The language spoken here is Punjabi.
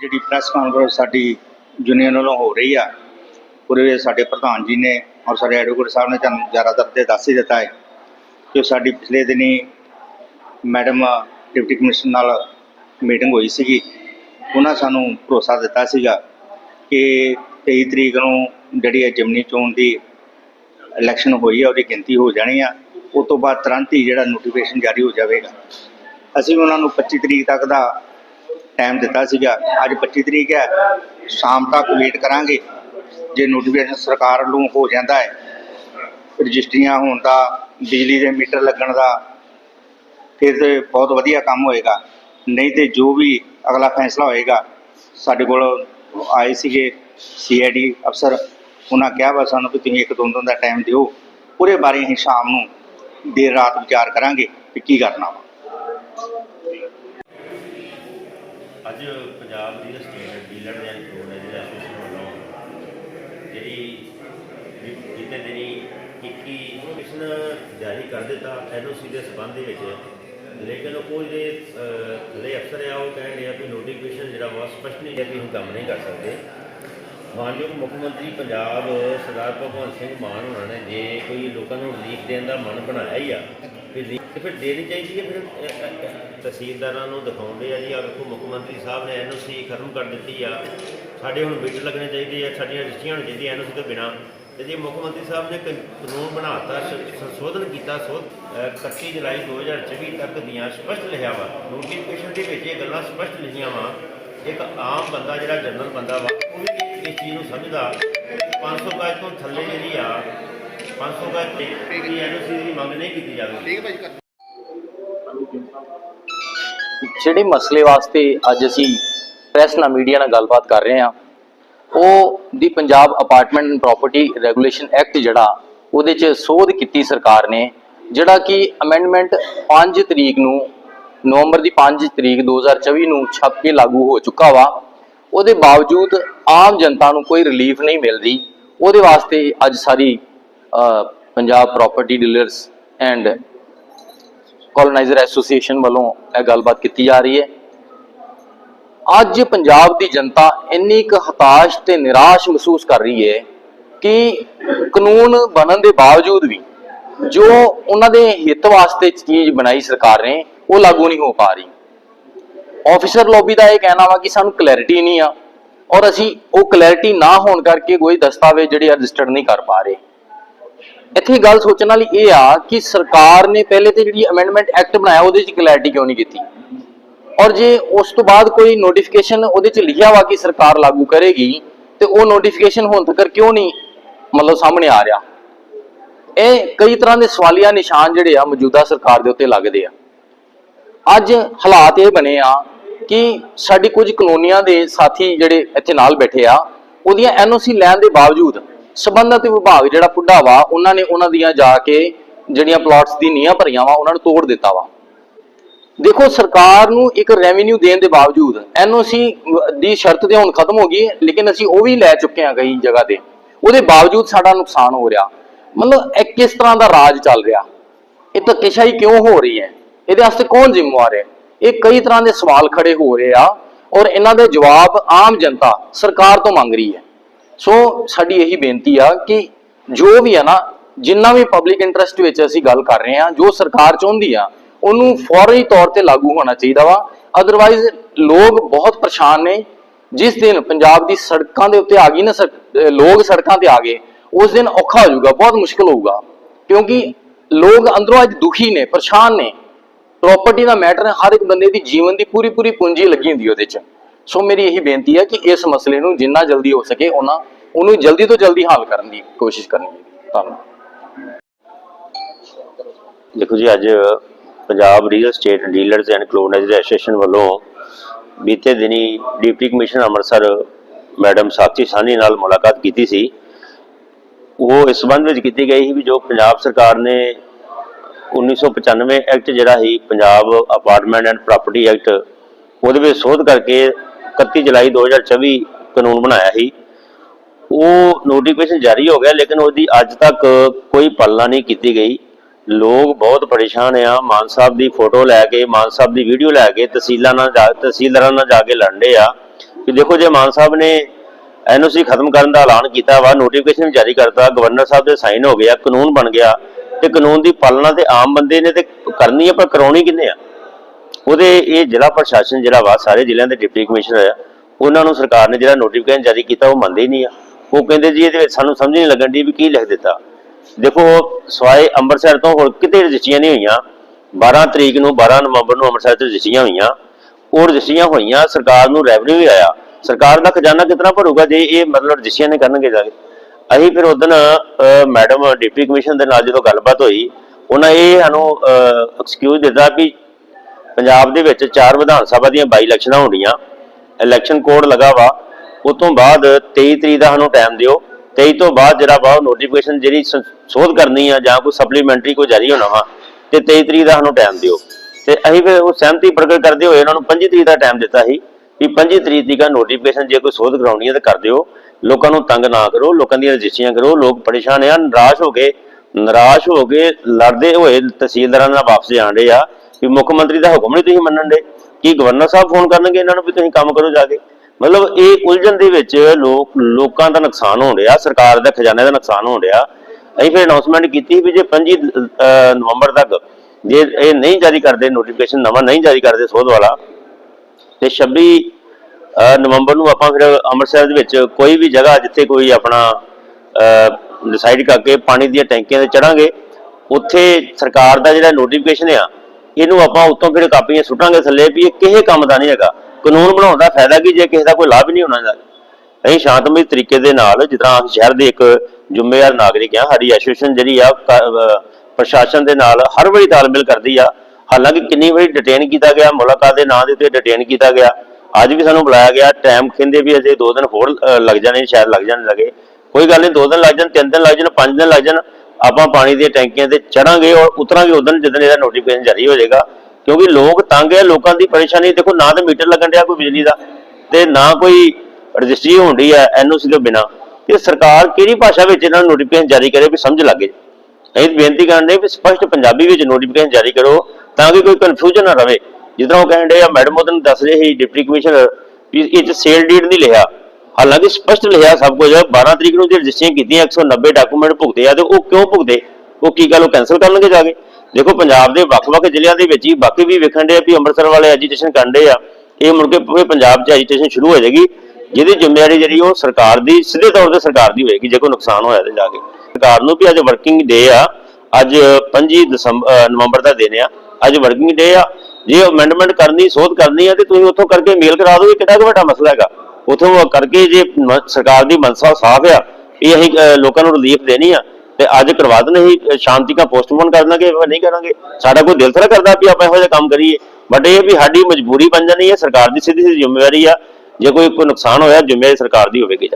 ਜਿਹੜੀ ਪ੍ਰੈਸ ਕਾਨਫਰੰਸ ਸਾਡੀ ਯੂਨੀਅਨ ਵੱਲੋਂ ਹੋ ਰਹੀ ਆ, ਉਹਦੇ ਵਿੱਚ ਸਾਡੇ ਪ੍ਰਧਾਨ ਜੀ ਨੇ ਔਰ ਸਾਡੇ ਐਡਵੋਕੇਟ ਸਾਹਿਬ ਨੇ ਤੁਹਾਨੂੰ ਜ਼ਿਆਦਾਤਰ ਤੇ ਦੱਸ ਹੀ ਦਿੱਤਾ ਹੈ ਕਿ ਸਾਡੀ ਪਿਛਲੇ ਦਿਨੀ ਮੈਡਮ ਡਿਪਟੀ ਕਮਿਸ਼ਨਰ ਨਾਲ ਮੀਟਿੰਗ ਹੋਈ ਸੀਗੀ। ਉਹਨਾਂ ਸਾਨੂੰ ਭਰੋਸਾ ਦਿੱਤਾ ਸੀਗਾ ਕਿ 23 ਤਰੀਕ ਨੂੰ ਜਿਹੜੀ ਹੈ ਜਿਮਨੀ ਚੋਣ ਦੀ ਇਲੈਕਸ਼ਨ ਹੋਈ ਆ, ਉਹਦੀ ਗਿਣਤੀ ਹੋ ਜਾਣੀ ਆ। ਉਸ ਤੋਂ ਬਾਅਦ ਤੁਰੰਤ ਹੀ ਜਿਹੜਾ ਨੋਟੀਫਿਕੇਸ਼ਨ ਜਾਰੀ ਹੋ ਜਾਵੇਗਾ। ਅਸੀਂ ਉਹਨਾਂ ਨੂੰ 25 ਤਰੀਕ ਤੱਕ ਦਾ ਟਾਈਮ ਦਿੱਤਾ ਸੀਗਾ। ਅੱਜ 25 ਤਰੀਕ ਹੈ। ਸ਼ਾਮ ਤੱਕ ਵੇਟ ਕਰਾਂਗੇ। ਜੇ ਨੋਟੀਫਿਕੇਸ਼ਨ ਸਰਕਾਰ ਵੱਲੋਂ ਹੋ ਜਾਂਦਾ ਹੈ, ਰਜਿਸਟਰੀਆਂ ਹੋਣ ਦਾ, ਬਿਜਲੀ ਦੇ ਮੀਟਰ ਲੱਗਣ ਦਾ, ਫਿਰ ਤੇ ਬਹੁਤ ਵਧੀਆ ਕੰਮ ਹੋਏਗਾ। ਨਹੀਂ ਤੇ ਜੋ ਵੀ ਅਗਲਾ ਫੈਸਲਾ ਹੋਏਗਾ, ਸਾਡੇ ਕੋਲ ਆਏ ਸੀਗੇ ਸੀਆਈਡੀ ਅਫਸਰ। ਉਹਨਾਂ ਕਿਹਾ ਵਾ ਸਾਨੂੰ ਕਿ ਤੁਸੀਂ ਇੱਕ ਦੋ ਦਿਨ ਦਾ ਟਾਈਮ ਦਿਓ। ਉਹਦੇ ਬਾਰੇ ਅਸੀਂ ਸ਼ਾਮ ਨੂੰ ਦੇਰ ਰਾਤ ਵਿਚਾਰ ਕਰਾਂਗੇ ਕਿ ਕੀ ਕਰਨਾ ਵਾ। ਅੱਜ ਪੰਜਾਬ ਦੀ ਸਟੇਟ ਡੀਲਰ ਦੇ ਕੋਲ ਜਿਹੜਾ ਐਸੋਸੀਏਸ਼ਨ ਵੱਲੋਂ ਜਿਹੜੀ ਵੀ ਬੀਤੇ ਦਿਨੀ 21 ਕਮਿਸ਼ਨ ਜਾਰੀ ਕਰ ਦਿੱਤਾ ਐਨਓਸੀ ਦੇ ਸਬੰਧ ਦੇ ਵਿੱਚ। ਲੇਕਿਨ ਉਹ ਜਿਹੜੇ ਅਹ, ਥੱਲੇ ਅਫਸਰ ਆ ਉਹ ਕਹਿ ਰਹੇ ਆ ਵੀ ਨੋਟੀਫਿਕੇਸ਼ਨ ਜਿਹੜਾ ਵਾ ਸਪਸ਼ਟ ਨਹੀਂ ਹੈ ਵੀ ਉਹ ਕੰਮ ਨਹੀਂ ਕਰ ਸਕਦੇ। ਮਾਨਯੋਗ ਮੁੱਖ ਮੰਤਰੀ ਪੰਜਾਬ ਸਰਦਾਰ ਭਗਵੰਤ ਸਿੰਘ ਮਾਨ ਹੋਣਾ ਨੇ ਜੇ ਕੋਈ ਲੋਕਾਂ ਨੂੰ ਰਿਲੀਫ ਦੇਣ ਦਾ ਮਨ ਬਣਾਇਆ ਹੀ ਆ ਫਿਰ relief ਤੇ ਫਿਰ ਦੇਣੀ ਚਾਹੀਦੀ ਹੈ ਫਿਰ ਤਹਿਸੀਲਦਾਰਾਂ ਨੂੰ ਦਿਖਾਉਂਦੇ ਆ ਜੀ ਆ ਵੇਖੋ ਮੁੱਖ ਮੰਤਰੀ ਸਾਹਿਬ ਨੇ ਐਨਓਸੀ ਖਤਮ ਕਰ ਦਿੱਤੀ ਆ। ਸਾਡੇ ਹੁਣ ਬਿੱਟ ਲੱਗਣੇ ਚਾਹੀਦੇ ਆ ਸਾਡੀਆਂ ਰਜਿਸਟਰੀਆਂ ਹੋਣੀ ਚਾਹੀਦੀਆਂ ਐਨਓਸੀ ਤੋਂ ਬਿਨਾ। ਤੇ ਜੇ ਮੁੱਖ ਮੰਤਰੀ ਸਾਹਿਬ ਨੇ ਕਨ- ਕਾਨੂੰਨ ਬਣਾਤਾ ਸ- ਸੰਸ਼ੋਧਨ ਕੀਤਾ ਸੋ ਅਹ, 31 ਜੁਲਾਈ 2024 ਤੱਕ ਦੀਆਂ ਸਪਸ਼ਟ ਲਿਖਿਆ ਵਾ ਨੋਟੀਫਿਕੇਸ਼ਨ ਦੇ ਵਿੱਚ ਇਹ ਗੱਲਾਂ ਸਪਸ਼ਟ ਲਿਖੀਆਂ ਵਾ ਇੱਕ ਆਮ ਬੰਦਾ ਜਿਹੜਾ ਜਨਰਲ ਬੰਦਾ ਵਾ ਉਹ ਵੀ ਇਸ ਚੀਜ਼ ਨੂੰ ਸਮਝਦਾ। 500 ਗਜ ਤੋਂ ਥੱਲੇ ਜਿਹੜੀ ਆ 500 ਗਜ ਤੇ ਦੀ ਐਨਓਸੀ ਦੀ ਮੰਗ ਨਹੀਂ ਕੀਤੀ ਜਾਵੇਗੀ। ਜਿਹੜੇ ਮਸਲੇ ਵਾਸਤੇ ਅੱਜ ਅਸੀਂ ਪ੍ਰੈਸ ਨਾਲ ਮੀਡੀਆ ਨਾਲ ਗੱਲਬਾਤ ਕਰ ਰਹੇ ਹਾਂ ਉਹ ਦੀ Punjab apartment and property regulation act ਜਿਹੜਾ ਉਹਦੇ 'ਚ ਸੋਧ ਕੀਤੀ ਸਰਕਾਰ ਨੇ ਜਿਹੜਾ ਕਿ ਅਮੈਂਡਮੈਂਟ 5 ਤਰੀਕ ਨੂੰ ਨਵੰਬਰ ਦੀ 5 ਤਰੀਕ 2024 ਨੂੰ ਛਪ ਕੇ ਲਾਗੂ ਹੋ ਚੁੱਕਾ ਵਾ ਉਹਦੇ ਬਾਵਜੂਦ ਆਮ ਜਨਤਾ ਨੂੰ ਕੋਈ ਰਿਲੀਫ ਨਹੀਂ ਮਿਲਦੀ ਉਹਦੇ ਵਾਸਤੇ ਅੱਜ ਸਾਰੀ Punjab property dealers and coloniser association ਵੱਲੋਂ ਇਹ ਗੱਲਬਾਤ ਕੀਤੀ ਜਾ ਰਹੀ ਹੈ। ਅੱਜ ਪੰਜਾਬ ਦੀ ਜਨਤਾ ਇੰਨੀ ਕੁ ਹਤਾਸ਼ ਤੇ ਨਿਰਾਸ਼ ਮਹਿਸੂਸ ਕਰ ਰਹੀ ਹੈ ਕਿ ਕਾਨੂੰਨ ਬਣਨ ਦੇ ਬਾਵਜੂਦ ਵੀ ਜੋ ਉਹਨਾਂ ਦੇ ਹਿੱਤ ਵਾਸਤੇ ਚੀਜ਼ ਬਣਾਈ ਸਰਕਾਰ ਨੇ, ਉਹ ਲਾਗੂ ਨਹੀਂ ਹੋ ਪਾ ਰਹੀ। ਆਫੀਸਰ ਲੌਬੀ ਦਾ ਇਹ ਕਹਿਣਾ ਵਾ ਕਿ ਸਾਨੂੰ ਕਲੈਰਿਟੀ ਨਹੀਂ ਆ ਔਰ ਅਸੀਂ ਉਹ ਕਲੈਰਿਟੀ ਨਾ ਹੋਣ ਕਰਕੇ ਕੋਈ ਦਸਤਾਵੇਜ਼ ਜਿਹੜੇ ਰਜਿਸਟਰ ਨਹੀਂ ਕਰ ਪਾ ਰਹੇ। ਇੱਥੇ ਗੱਲ ਸੋਚਣ ਵਾਲੀ ਇਹ ਆ ਕਿ ਸਰਕਾਰ ਨੇ ਪਹਿਲੇ ਤੇ ਜਿਹੜੀ ਅਮੈਂਡਮੈਂਟ ਐਕਟ ਬਣਾਇਆ, ਉਹਦੇ 'ਚ ਕਲੈਰਿਟੀ ਕਿਉਂ ਨਹੀਂ ਕੀਤੀ? ਔਰ ਜੇ ਉਸ ਤੋਂ ਬਾਅਦ ਕੋਈ ਨੋਟੀਫਿਕੇਸ਼ਨ ਉਹਦੇ 'ਚ ਲਿਖਿਆ ਵਾ ਕਿ ਸਰਕਾਰ ਲਾਗੂ ਕਰੇਗੀ, ਤੇ ਉਹ ਨੋਟੀਫਿਕੇਸ਼ਨ ਹੁਣ ਤੱਕ ਕਿਉਂ ਨਹੀਂ ਮਤਲਬ ਸਾਹਮਣੇ ਆ ਰਿਹਾ? ਇਹ ਕਈ ਤਰ੍ਹਾਂ ਦੇ ਸਵਾਲੀਆ ਨਿਸ਼ਾਨ ਜਿਹੜੇ ਆ ਮੌਜੂਦਾ ਸਰਕਾਰ ਦੇ ਉੱਤੇ ਲੱਗਦੇ ਆ। ਅੱਜ ਹਾਲਾਤ ਇਹ ਬਣੇ ਆ ਕਿ ਸਾਡੀ ਕੁਝ ਕਲੋਨੀਆਂ ਦੇ ਸਾਥੀ ਜਿਹੜੇ ਇੱਥੇ ਨਾਲ ਬੈਠੇ ਆ, ਉਹਦੀਆਂ ਐਨਓਸੀ ਲੈਣ ਦੇ ਬਾਵਜੂਦ ਸਬੰਧਤ ਵਿਭਾਗ ਜਿਹੜਾ ਪੁੱਡਾ ਵਾ, ਉਹਨਾਂ ਨੇ ਉਹਨਾਂ ਦੀਆਂ ਜਾ ਕੇ ਜਿਹੜੀਆਂ ਪਲਾਟਸ ਦੀ ਨੀਹਾਂ ਭਰੀਆਂ ਵਾ, ਉਹਨਾਂ ਨੂੰ ਤੋੜ ਦਿੱਤਾ ਵਾ। ਦੇਖੋ, ਸਰਕਾਰ ਨੂੰ ਇੱਕ ਰੈਵਨਿਊ ਦੇਣ ਦੇ ਬਾਵਜੂਦ ਐਨਓਸੀ ਦੀ ਸ਼ਰਤ ਤੇ ਹੁਣ ਖਤਮ ਹੋ ਗਈ ਲੇਕਿਨ ਅਸੀਂ ਉਹ ਵੀ ਲੈ ਚੁੱਕੇ ਹਾਂ ਕਈ ਜਗ੍ਹਾ ਤੇ। ਉਹਦੇ ਬਾਵਜੂਦ ਸਾਡਾ ਨੁਕਸਾਨ ਹੋ ਰਿਹਾ। ਮਤਲਬ ਇਹ ਕਿਸ ਤਰ੍ਹਾਂ ਦਾ ਰਾਜ ਚੱਲ ਰਿਹਾ? ਇਹ ਧੱਕੇਸ਼ਾਹੀ ਕਿਉਂ ਹੋ ਰਹੀ ਹੈ? ਇਹਦੇ ਵਾਸਤੇ ਕੌਣ ਜ਼ਿੰਮੇਵਾਰ ਹੈ? ਇਹ ਕਈ ਤਰ੍ਹਾਂ ਦੇ ਸਵਾਲ ਖੜੇ ਹੋ ਰਹੇ ਆ, ਔਰ ਇਹਨਾਂ ਦੇ ਜਵਾਬ ਆਮ ਜਨਤਾ ਸਰਕਾਰ ਤੋਂ ਮੰਗ ਰਹੀ ਹੈ। ਸੋ ਸਾਡੀ ਇਹੀ ਬੇਨਤੀ ਆ ਕਿ ਜੋ ਵੀ ਆ ਨਾ, ਜਿੰਨਾ ਵੀ ਪਬਲਿਕ ਇੰਟਰਸਟ ਵਿੱਚ ਅਸੀਂ ਗੱਲ ਕਰ ਰਹੇ ਆ, ਜੋ ਸਰਕਾਰ ਚਾਹੁੰਦੀ ਆ, ਉਹਨੂੰ ਫੌਰੀ ਤੌਰ ਤੇ ਲਾਗੂ ਹੋਣਾ ਚਾਹੀਦਾ ਵਾ। ਅਦਰਵਾਈਜ਼ ਲੋਕ ਬਹੁਤ ਪਰੇਸ਼ਾਨ ਨੇ। ਜਿਸ ਦਿਨ ਪੰਜਾਬ ਦੀ ਸੜਕਾਂ ਦੇ ਉੱਤੇ ਆ ਗਈ ਨਾ ਸੜ- ਲੋਕ ਸੜਕਾਂ ਤੇ ਆ ਗਏ, ਉਸ ਦਿਨ ਔਖਾ ਹੋ ਜਾਊਗਾ, ਬਹੁਤ ਮੁਸ਼ਕਲ ਹੋਊਗਾ। ਕਿਉਂਕਿ ਲੋਕ ਅੰਦਰੋਂ ਅੱਜ ਦੁਖੀ ਨੇ, ਪਰੇਸ਼ਾਨ ਨੇ। ਪ੍ਰਾਪਰਟੀ ਦਾ ਮੈਟਰ ਹਰ ਇੱਕ ਬੰਦੇ ਦੀ ਜੀਵਨ ਦੀ ਪੂਰੀ ਪੂਰੀ ਪੂੰਜੀ ਲੱਗੀ ਹੁੰਦੀ ਉਹਦੇ 'ਚ। ਸੋ ਮੇਰੀ ਇਹੀ ਬੇਨਤੀ ਹੈ ਕਿ ਇਸ ਮਸਲੇ ਨੂੰ ਜਿੰਨਾ ਜਲਦੀ ਹੋ ਸਕੇ ਉਹਨਾਂ, ਉਹਨੂੰ ਜਲਦੀ ਤੋਂ ਜਲਦੀ ਹੱਲ ਕਰਨ ਦੀ ਕੋਸ਼ਿਸ਼ ਕਰਨੀ ਹੈ ਧੰਨਵਾਦ। ਦੇਖੋ ਜੀ, ਅੱਜ Punjab real estate dealers and colonizer association ਵੱਲੋਂ ਬੀਤੇ ਦਿਨੀ ਡਿਪਟੀ ਕਮਿਸ਼ਨਰ ਅੰਮ੍ਰਿਤਸਰ ਮੈਡਮ ਸਾਥੀ ਸਾਨੀ ਨਾਲ ਮੁਲਾਕਾਤ ਕੀਤੀ ਸੀ। ਉਹ ਇਸ ਸੰਬੰਧ ਵਿੱਚ ਕੀਤੀ ਗਈ ਸੀ ਵੀ ਜੋ ਪੰਜਾਬ ਸਰਕਾਰ ਨੇ 1995 ਐਕਟ ਜਿਹੜਾ ਸੀ, Punjab apartment and property act, ਉਹਦੇ ਵਿੱਚ ਸੋਧ ਕਰਕੇ 31 ਜੁਲਾਈ 2024 ਕਾਨੂੰਨ ਬਣਾਇਆ ਸੀ। ਉਹ ਨੋਟੀਫਿਕੇਸ਼ਨ ਜਾਰੀ ਹੋ ਗਿਆ, ਲੇਕਿਨ ਉਹਦੀ ਅੱਜ ਤੱਕ ਕੋਈ ਪਾਲਣਾ ਨਹੀਂ ਕੀਤੀ ਗਈ। ਲੋਕ ਬਹੁਤ ਪਰੇਸ਼ਾਨ ਆ। ਮਾਨ ਸਾਹਿਬ ਦੀ ਫੋਟੋ ਲੈ ਕੇ, ਮਾਨ ਸਾਹਿਬ ਦੀ ਵੀਡੀਓ ਲੈ ਕੇ ਤਹਿਸੀਲਾਂ ਨਾਲ ਜਾ, ਤਹਿਸੀਲਦਾਰਾਂ ਨਾਲ ਜਾ ਕੇ ਲੜਦੇ ਆ। ਕਿ ਦੇਖੋ, ਜੇ ਮਾਨ ਸਾਹਿਬ ਨੇ ਐਨਓਸੀ ਖਤਮ ਕਰਨ ਦਾ ਐਲਾਨ ਕੀਤਾ ਵਾ ਨੋਟੀਫਿਕੇਸ਼ਨ ਜਾਰੀ ਕਰਤਾ, ਗਵਰਨਰ ਸਾਹਿਬ ਦੇ ਸਾਈਨ ਹੋ ਗਿਆ ਕਾਨੂੰਨ ਬਣ ਗਿਆ। ਤੇ ਕਾਨੂੰਨ ਦੀ ਪਾਲਣਾ ਤੇ ਆਮ ਬੰਦੇ ਨੇ ਤੇ ਕਰਨੀ ਆ, ਪਰ ਕਰਾਉਣੀ ਕਿੰਨੇ ਆ? ਉਹਦੇ ਇਹ ਜ਼ਿਲ੍ਹਾ ਪ੍ਰਸ਼ਾਸਨ, ਜਿਹੜਾ ਵਾ, ਸਾਰੇ ਜ਼ਿਲ੍ਹਿਆਂ ਦੇ ਡਿਪਟੀ ਕਮਿਸ਼ਨਰ ਆ, ਉਹਨਾਂ ਨੂੰ ਸਰਕਾਰ ਨੇ ਜਿਹੜਾ ਨੋਟੀਫਿਕੇਸ਼ਨ ਜਾਰੀ ਕੀਤਾ, ਉਹ ਮੰਨਦੇ ਹੀ ਨਹੀਂ ਆ। ਉਹ ਕਹਿੰਦੇ ਜੀ, ਇਹਦੇ ਵਿੱਚ ਸਾਨੂੰ ਸਮਝ ਨਹੀਂ ਲੱਗਣ ਦੀ ਵੀ ਕੀ ਲਿਖ ਦਿੱਤਾ। ਦੇਖੋ, ਸਵਾਏ ਅੰਮ੍ਰਿਤਸਰ ਤੋਂ ਹੋਰ ਕਿਤੇ ਰਜਿਸਟਰੀਆਂ ਨਹੀਂ ਹੋਈਆਂ। 12 ਤਰੀਕ ਨੂੰ 12 ਨਵੰਬਰ ਨੂੰ ਅੰਮ੍ਰਿਤਸਰ 'ਚ ਰਜਿਸਟਰੀਆਂ ਹੋਈਆਂ। ਉਹ ਰਜਿਸਟਰੀਆਂ ਹੋਈਆਂ, ਸਰਕਾਰ ਨੂੰ ਰੈਵਨਿਊ ਵੀ ਆਇਆ। ਸਰਕਾਰ ਦਾ ਖਜ਼ਾਨਾ ਕਿਤਨਾ ਭਰੂਗਾ ਜੇ ਇਹ ਮਤਲਬ ਰਜਿਸਟਰੀਆਂ ਨਹੀਂ ਕਰਨਗੇ ਜਾ ਕੇ? ਅਸੀਂ ਫਿਰ ਉਦੋਂ ਮੈਡਮ ਡਿਪਟੀ ਕਮਿਸ਼ਨ ਦੇ ਨਾਲ ਜਦੋਂ ਗੱਲਬਾਤ ਹੋਈ, ਉਹਨਾਂ ਇਹ ਸਾਨੂੰ ਐਕਸਕਿਊਜ਼ ਦਿੱਤਾ ਵੀ ਪੰਜਾਬ ਦੇ ਵਿੱਚ ਚਾਰ ਵਿਧਾਨ ਸਭਾ ਦੀਆਂ ਬਾਈ ਇਲੈਕਸ਼ਨਾਂ ਹੋਣੀਆਂ, ਇਲੈਕਸ਼ਨ ਕੋਡ ਲਗਾ ਵਾ ਉਸ ਤੋਂ ਬਾਅਦ 23 ਤਰੀਕ ਦਾ ਸਾਨੂੰ ਟਾਈਮ ਦਿਓ 23 ਤੋਂ ਬਾਅਦ ਜਿਹੜਾ ਵਾ ਨੋਟੀਫਿਕੇਸ਼ਨ ਜਿਹੜੀ ਸੋਧ ਕਰਨੀ ਆ ਜਾਂ ਕੋਈ ਸਪਲੀਮੈਂਟਰੀ ਕੋਈ ਜਾਰੀ ਹੋਣਾ ਵਾ, ਤੇ 23 ਤਰੀਕ ਦਾ ਸਾਨੂੰ ਟਾਈਮ ਦਿਓ। ਤੇ ਅਸੀਂ ਫਿਰ ਉਹ ਸਹਿਮਤੀ ਪ੍ਰਗਟ ਕਰਦੇ ਹੋਏ ਉਹਨਾਂ ਨੂੰ 25 ਤਰੀਕ ਦਾ ਟਾਈਮ ਦਿੱਤਾ ਸੀ, ਵੀ 25 ਤਰੀਕ ਦੀ ਦਾ ਨੋਟੀਫਿਕੇਸ਼ਨ ਜੇ ਕੋਈ ਸੋਧ ਕਰਾਉਣੀ ਹੈ ਤਾਂ ਕਰ ਦਿਓ। ਲੋਕਾਂ ਨੂੰ ਤੰਗ ਨਾ ਕਰੋ, ਲੋਕਾਂ ਦੀਆਂ ਰਜਿਸਟਰੀਆਂ ਕਰੋ, ਲੋਕ ਪਰੇਸ਼ਾਨ ਆ, ਨਿਰਾਸ਼ ਹੋ ਗਏ ਨਿਰਾਸ਼ ਹੋ ਕੇ ਲੜਦੇ ਹੋਏ ਤਹਿਸੀਲਦਾਰਾਂ ਨਾਲ ਵਾਪਸ ਜਾਣ ਜਾਣਦੇ ਆ। ਵੀ ਮੁੱਖ ਮੰਤਰੀ ਦਾ ਹੁਕਮ ਨਹੀਂ ਤੁਸੀਂ ਮੰਨਣ ਦੇ। ਕੀ ਗਵਰਨਰ ਸਾਹਿਬ ਫੋਨ ਕਰਨਗੇ ਇਹਨਾਂ ਨੂੰ ਵੀ ਤੁਸੀਂ ਕੰਮ ਕਰੋ ਜਾ ਕੇ? ਮਤਲਬ ਇਹ ਉਲਝਣ ਦੇ ਵਿੱਚ ਲੋਕ, ਲੋਕਾਂ ਦਾ ਨੁਕਸਾਨ ਹੋਣ ਰਿਹਾ ਸਰਕਾਰ ਦਾ ਖਜ਼ਾਨੇ ਦਾ ਨੁਕਸਾਨ ਹੋਣ ਰਿਹਾ ਅਸੀਂ ਫਿਰ ਅਨਾਉਂਸਮੈਂਟ ਕੀਤੀ ਵੀ ਜੇ 25 ਨਵੰਬਰ ਤੱਕ ਜੇ ਇਹ ਨਹੀਂ ਜਾਰੀ ਕਰਦੇ ਨੋਟੀਫਿਕੇਸ਼ਨ ਨਵਾਂ ਨਹੀਂ ਜਾਰੀ ਕਰਦੇ ਸੋਧ ਵਾਲਾ ਤੇ 26 ਨਵੰਬਰ ਨੂੰ ਆਪਾਂ ਫਿਰ ਅੰਮ੍ਰਿਤਸਰ ਦੇ ਵਿੱਚ ਕੋਈ ਵੀ ਜਗ੍ਹਾ ਜਿੱਥੇ ਕੋਈ ਆਪਣਾ ਡਿਸਾਈਡ ਕਰਕੇ ਪਾਣੀ ਦੀਆਂ ਟੈਂਕੀਆਂ ਤੇ ਚੜਾਂਗੇ, ਉੱਥੇ ਸਰਕਾਰ ਦਾ ਜਿਹੜਾ ਨੋਟੀਫਿਕੇਸ਼ਨ ਆ ਇਹਨੂੰ ਆਪਾਂ ਉੱਤੋਂ ਫਿਰ ਕਾਪੀਆਂ ਸੁੱਟਾਂਗੇ ਥੱਲੇ ਵੀ ਇਹ ਕਿਸੇ ਕੰਮ ਦਾ ਨਹੀਂ ਹੈਗਾ। ਕਾਨੂੰਨ ਬਣਾਉਣ ਦਾ ਫਾਇਦਾ ਕੀ ਜੇ ਕਿਸੇ ਦਾ ਕੋਈ ਲਾਭ ਹੀ ਨਹੀਂ ਹੋਣਾ ਚਾਹੀਦਾ ਅਸੀਂ ਸ਼ਾਂਤਮਈ ਤਰੀਕੇ ਦੇ ਨਾਲ, ਜਿੱਦਾਂ ਅਸੀਂ ਸ਼ਹਿਰ ਦੇ ਇੱਕ ਜ਼ਿੰਮੇਵਾਰ ਨਾਗਰਿਕ ਆ ਸਾਡੀ ਐਸੋਸੀਏਸ਼ਨ ਜਿਹੜੀ ਆ ਪ੍ਰਸ਼ਾਸਨ ਦੇ ਨਾਲ ਹਰ ਵਾਰੀ ਤਾਲਮੇਲ ਕਰਦੀ ਆ। ਹਾਲਾਂਕਿ ਕਿੰਨੀ ਵਾਰੀ ਡਿਟੇਨ ਕੀਤਾ ਗਿਆ, ਮੁਲਾਕਾਤ ਦੇ ਨਾਂ ਦੇ ਉੱਤੇ ਡਿਟੇਨ ਕੀਤਾ ਗਿਆ। ਅੱਜ ਵੀ ਸਾਨੂੰ ਬੁਲਾਇਆ ਗਿਆ ਟਾਈਮ ਕਹਿੰਦੇ ਵੀ ਅਜੇ 2 ਦਿਨ ਹੋਰ ਲੱਗ ਜਾਣੇ, ਸ਼ਾਇਦ ਲੱਗ ਜਾਣ ਲੱਗੇ। ਕੋਈ ਗੱਲ ਨਹੀਂ 2 ਦਿਨ ਲੱਗ ਜਾਣ 3 ਦਿਨ ਲੱਗ ਜਾਣ 5 ਦਿਨ ਲੱਗ ਜਾਣ। ਆਪਾਂ ਪਾਣੀ ਦੀਆਂ ਟੈਂਕੀਆਂ ਤੇ ਚੜਾਂਗੇ ਔਰ ਉਤਰਾਂਗੇ ਉਦੋਂ ਜਦੋਂ ਇਹਦਾ ਨੋਟੀਫਿਕੇਸ਼ਨ ਜਾਰੀ ਹੋ ਜਾਏਗਾ। ਕਿਉਂਕਿ ਲੋਕ ਤੰਗ ਹੈ, ਲੋਕਾਂ ਦੀ ਪਰੇਸ਼ਾਨੀ, ਦੇਖੋ ਨਾ ਤਾਂ ਮੀਟਰ ਲੱਗਣ ਡਿਆ ਕੋਈ ਬਿਜਲੀ ਦਾ ਤੇ ਨਾ ਕੋਈ ਰਜਿਸਟਰੀ ਹੋਣ ਡਈ ਹੈ ਐਨਓਸੀ ਤੋਂ ਬਿਨਾ। ਤੇ ਸਰਕਾਰ ਕਿਹੜੀ ਭਾਸ਼ਾ ਵਿੱਚ ਇਹਨਾਂ ਨੂੰ ਨੋਟੀਫਿਕੇਸ਼ਨ ਜਾਰੀ ਕਰੇ ਵੀ ਸਮਝ ਲੱਗੇ? ਇਹ ਬੇਨਤੀ ਕਰਦੇ ਵੀ ਸਪਸ਼ਟ ਪੰਜਾਬੀ ਵਿੱਚ ਨੋਟੀਫਿਕੇਸ਼ਨ ਜਾਰੀ ਕਰੋ ਤਾਂ ਕਿ ਕੋਈ ਕਨਫਿਊਜ਼ਨ ਨਾ ਰਵੇ। ਜਿੱਦਾਂ ਉਹ ਕਹਿੰਦੇ ਆ, ਮੈਡਮ ਉਹਦੋਂ ਦੱਸ ਰਹੇ ਸੀ ਡਿਪਟੀ ਕਮਿਸ਼ਨਰ ਵੀ ਇਹ ਚ ਸੇਲ ਡੀਡ ਨਹੀਂ ਲਿਖਿਆ। ਹਾਲਾਂਕਿ ਸਪਸ਼ਟ ਲਿਖਿਆ ਸਭ ਕੁਝ 12 ਤਰੀਕ ਨੂੰ ਜੇ ਰਜਿਸਟਰੀਆਂ ਕੀਤੀਆਂ 190 ਡਾਕੂਮੈਂਟ ਭੁਗਤੇ ਆ ਤੇ ਉਹ ਕਿਉਂ ਭੁਗਤੇ? ਉਹ ਕੀ ਗੱਲ, ਉਹ ਕੈਨਸਲ ਕਰਨਗੇ ਜਾ ਕੇ ਦੇਖੋ, ਪੰਜਾਬ ਦੇ ਵੱਖ-ਵੱਖ ਜ਼ਿਲ੍ਹਿਆਂ ਦੇ ਵਿੱਚ ਹੀ ਬਾਕੀ ਵੀ ਵੇਖਣ ਦੇ ਆ ਵੀ ਅੰਮ੍ਰਿਤਸਰ ਵਾਲੇ ਐਜੀਟੇਸ਼ਨ ਕਰਦੇ ਆ। ਇਹ ਮੁੜ ਕੇ ਪੂਰੇ ਪੰਜਾਬ 'ਚ ਐਜੀਟੇਸ਼ਨ ਸ਼ੁਰੂ ਹੋ ਜਾਏਗੀ। ਜਿਹਦੀ ਜ਼ਿੰਮੇਵਾਰੀ ਜਿਹੜੀ ਉਹ ਸਰਕਾਰ ਦੀ, ਸਿੱਧੇ ਤੌਰ ਤੇ ਸਰਕਾਰ ਦੀ ਹੋਏਗੀ, ਜੇ ਕੋਈ ਨੁਕਸਾਨ ਹੋਇਆ ਤੇ ਜਾ ਕੇ। ਸਰਕਾਰ ਨੂੰ ਵੀ ਅੱਜ ਵਰਕਿੰਗ ਡੇ ਆ। ਅੱਜ 5 ਦਸੰਬਰ ਨਵੰਬਰ ਦਾ ਦਿਨ ਆ। ਅੱਜ ਵਰਕਿੰਗ ਡੇ ਆ। ਜੇ ਅਮੈਂਡਮੈਂਟ ਕਰਨੀ, ਸੋਧ ਕਰਨੀ ਆ ਤੇ ਤੁਸੀਂ ਉੱਥੋਂ ਕਰਕੇ ਮੇਲ ਕਰਾ ਦਿਓ ਇਹ ਕਿੰਨਾ ਕੁ ਵੱਡਾ ਮਸਲਾ ਹੈਗਾ। ਉੱਥੋਂ ਕਰਕੇ ਜੇ ਸਰਕਾਰ ਦੀ ਮਨਸਾ ਸਾਫ਼ ਆ ਵੀ ਅਸੀਂ ਲੋਕਾਂ ਨੂੰ ਰਿਲੀਫ ਦੇਣੀ ਆ, ਤੇ ਅੱਜ ਕਰਵਾ ਦੇਣਾ ਹੀ ਸ਼ਾਂਤੀ ਦਾ ਪੋਸਟਪੋਨ ਕਰ ਲਾਂਗੇ ਨਹੀਂ ਕਰਾਂਗੇ। ਸਾਡਾ ਕੋਈ ਦਿਲ ਥੋੜਾ ਕਰਦਾ ਵੀ ਆਪਾਂ ਇਹੋ ਜਿਹਾ ਕੰਮ ਕਰੀਏ। ਬਟ ਇਹ ਵੀ ਸਾਡੀ ਮਜਬੂਰੀ ਬਣ ਜਾਣੀ ਹੈ ਸਰਕਾਰ ਦੀ ਸਿੱਧੀ ਸਿੱਧੀ ਜ਼ਿੰਮੇਵਾਰੀ ਆ। ਜੇ ਕੋਈ ਕੋਈ ਨੁਕਸਾਨ ਹੋਇਆ, ਜ਼ਿੰਮੇਵਾਰੀ ਸਰਕਾਰ ਦੀ ਹੋਵੇਗੀ।